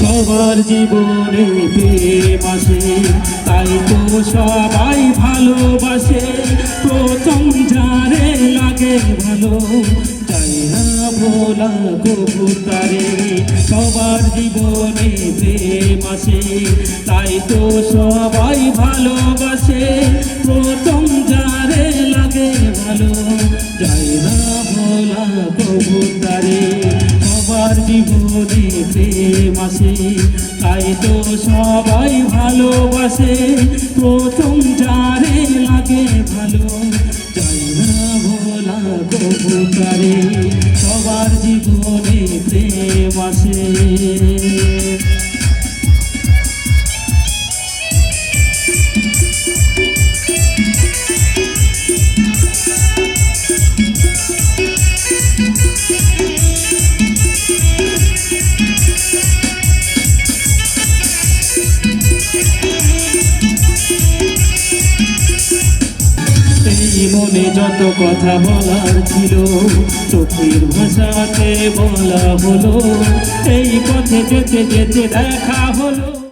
সবার জীবনে প্রেম আসে, তাই তো সবাই ভালোবাসে। প্রথম যারে লাগে ভালো চাই না ভোলা কবুতারে সবার জীবনে প্রেম আসে, তাই তো সবাই ভালোবাসে। প্রথম যারে লাগে ভালো, যাই না ভোলা কবুতারে সবার জীবনে আসে তাই তো সবাই ভালোবাসে। প্রথম যারে লাগে ভালো, যাই না সবার জীবনে প্রেম আসে। এই মনে যত কথা বলার ছিল, চোখের ভাষাতে বলা হলো, এই পথে যেতে যেতে দেখা হলো।